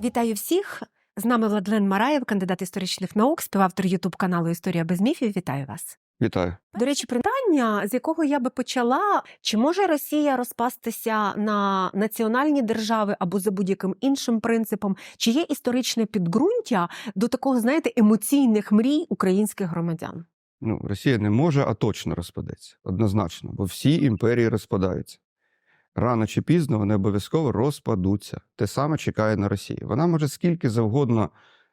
Вітаю всіх! З нами Владлен Мараєв, кандидат історичних наук, співавтор Ютуб каналу Історія без міфів. Вітаю вас. Вітаю. До речі, питання, з якого я би почала: чи може Росія розпастися на національні держави або за будь-яким іншим принципом? Чи є історичне підґрунтя до такого, знаєте, емоційних мрій українських громадян? Ну, Росія не може, а точно розпадеться. Однозначно, бо всі імперії розпадаються. Рано чи пізно вони обов'язково розпадуться. Те саме чекає на Росію. Вона може скільки завгодно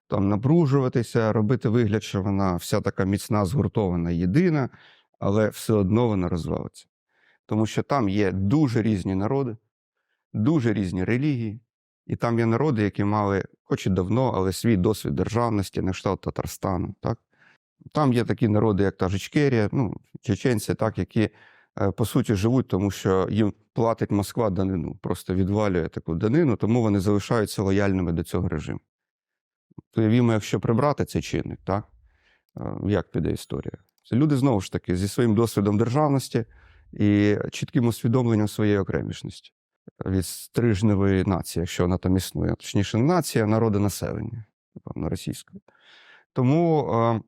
там напружуватися, робити вигляд, що вона вся така міцна, згуртована, єдина, але все одно вона розвалиться. Тому що там є дуже різні народи, дуже різні релігії, і там є народи, які мали, хоч і давно, але свій досвід державності, на кшталт Татарстану. Так? Там є такі народи, як та ж ну, чеченці, так, які по суті живуть, тому що їм платить Москва данину, просто відвалює таку данину, тому вони залишаються лояльними до цього режиму. Уявімо, якщо прибрати цей чинник, так? е, як піде історія? Це люди знову ж таки зі своїм досвідом державності і чітким усвідомленням своєї окремішності від стрижневої нації, якщо вона там існує. Точніше, нація, а народонаселення, напевно, російської. Тому е,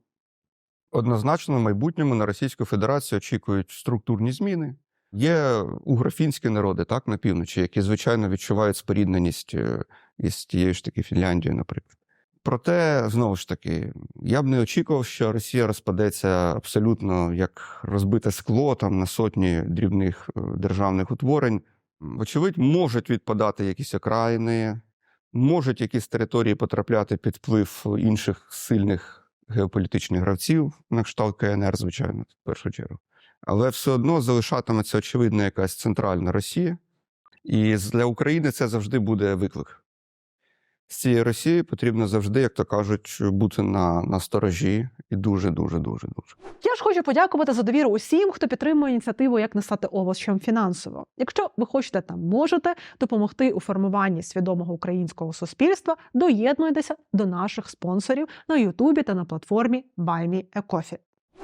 однозначно в майбутньому на Російську Федерацію очікують структурні зміни. Є угрофінські народи, так, на півночі, які, звичайно, відчувають спорідненість е, із тією ж таки Фінляндією, наприклад. Проте, знову ж таки, я б не очікував, що Росія розпадеться абсолютно як розбите скло там на сотні дрібних е, державних утворень. Вочевидь, можуть відпадати якісь окраїни, можуть якісь території потрапляти під вплив інших сильних геополітичних гравців, на кшталт КНР, звичайно, в першу чергу. Але все одно залишатиметься очевидно якась центральна Росія, і для України це завжди буде виклик. З цієї Росії потрібно завжди, як то кажуть, бути на, на сторожі і дуже, дуже, дуже, дуже. Я ж хочу подякувати за довіру усім, хто підтримує ініціативу як не стати овочем фінансово. Якщо ви хочете та можете допомогти у формуванні свідомого українського суспільства, доєднуйтеся до наших спонсорів на Ютубі та на платформі BuyMeACoffee.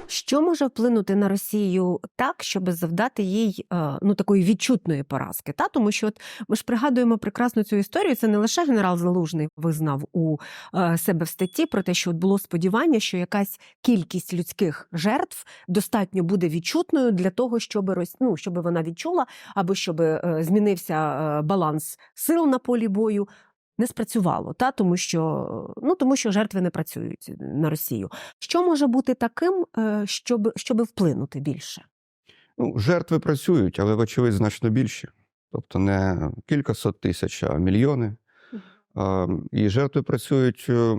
Що може вплинути на Росію так, щоб завдати їй е, ну такої відчутної поразки? Та тому, що от ми ж пригадуємо прекрасну цю історію. Це не лише генерал Залужний визнав у е, себе в статті про те, що от було сподівання, що якась кількість людських жертв достатньо буде відчутною для того, щоб ну, щоб вона відчула, або щоб е, змінився баланс сил на полі бою. Не спрацювало, та тому що ну тому що жертви не працюють на Росію. Що може бути таким, е, щоб, щоб вплинути більше? Ну, жертви працюють, але, вочевидь, значно більше. Тобто не кілька сот тисяч, а мільйони. І жертви працюють, е,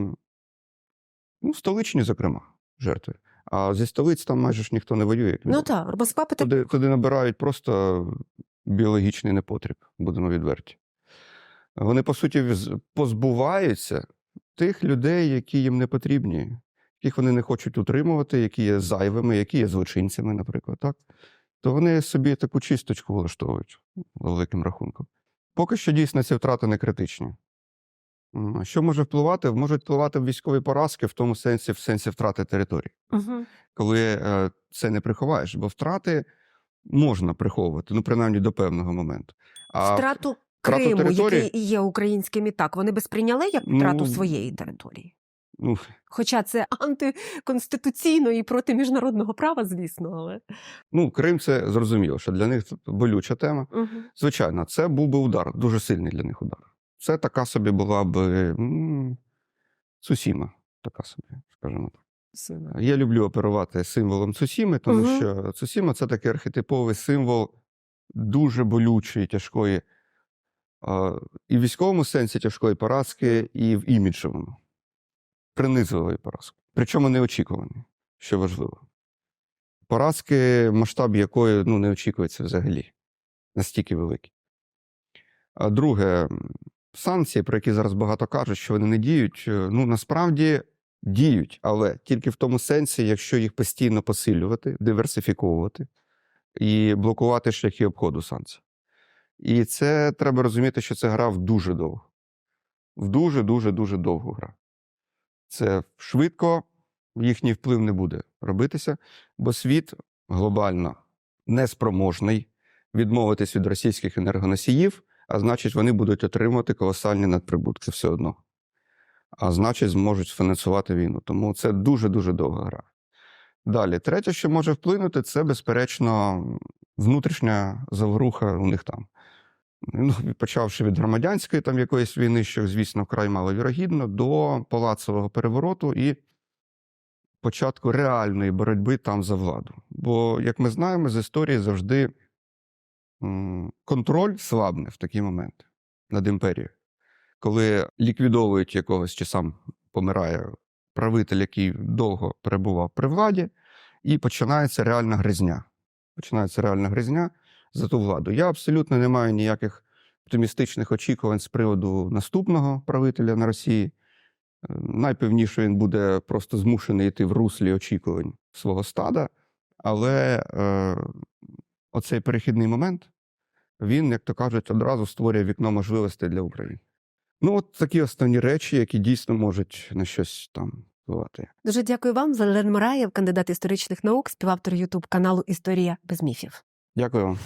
ну, столичні, зокрема, жертви. А зі столиць там майже ж ніхто не воює. Ну так, Москва питає. Туди, туди набирають просто біологічний непотріб, будемо відверті. Вони, по суті, позбуваються тих людей, які їм не потрібні, яких вони не хочуть утримувати, які є зайвими, які є злочинцями, наприклад. Так? То вони собі таку чисточку влаштовують великим рахунком. Поки що дійсно ці втрати не критичні. Що може впливати? Можуть впливати військові поразки в тому сенсі, в сенсі втрати території Угу. коли е, це не приховаєш, бо втрати можна приховувати, ну принаймні до певного моменту. А Втрату втрату Криму, території- який і є українським і так, вони би сприйняли як втрату Ну, своєї території. ну, Хоча це антиконституційно і проти міжнародного права, звісно, але ну, Крим це зрозуміло, що для них це болюча тема. угу. Звичайно, це був би удар, дуже сильний для них удар. Це така собі була б м, Цусіма, така собі, скажімо так. Я люблю оперувати символом Цусіми, тому Мгм. що Цусіма це такий архетиповий символ дуже болючої, тяжкої, і в військовому сенсі тяжкої поразки, і в іміджовому, принизливої поразки. Причому неочікуваної, що важливо. Поразки, масштаб якої ну, не очікується взагалі, настільки великий. А друге, санкції, про які зараз багато кажуть, що вони не діють, е, ну насправді діють, але тільки в тому сенсі, якщо їх постійно посилювати, диверсифіковувати і блокувати шляхи обходу санкцій. І це треба розуміти, що це гра в дуже довго. В дуже, дуже, довгу гра. Це швидко їхній вплив не буде робитися, бо світ глобально неспроможний відмовитись від російських енергоносіїв, а значить, вони будуть отримувати колосальні надприбутки все одно. а значить, зможуть фінансувати війну. Тому це дуже-дуже довга гра. Далі, третє, що може вплинути, це, безперечно, внутрішня заворуха у них там. Ну, почавши від громадянської там якоїсь війни, що, звісно, вкрай маловірогідно, до палацового перевороту і початку реальної боротьби там за владу. Бо, як ми знаємо, з історії завжди контроль слабне в такі моменти над імперією. Коли ліквідовують якогось чи сам помирає правитель, який довго перебував при владі, і починається реальна гризня. Починається реальна гризня за ту владу. Я абсолютно не маю ніяких оптимістичних очікувань з приводу наступного правителя на Росії. Е, Найпевніше він буде просто змушений йти в руслі очікувань свого стада, але е, оцей перехідний момент він, як то кажуть, одразу створює вікно можливостей для України. Ну, от такі основні речі, які дійсно можуть на щось там впливати. Дуже дякую вам, Валерій Мораєв, кандидат історичних наук, співавтор Ютуб каналу Історія без міфів. Дякую вам.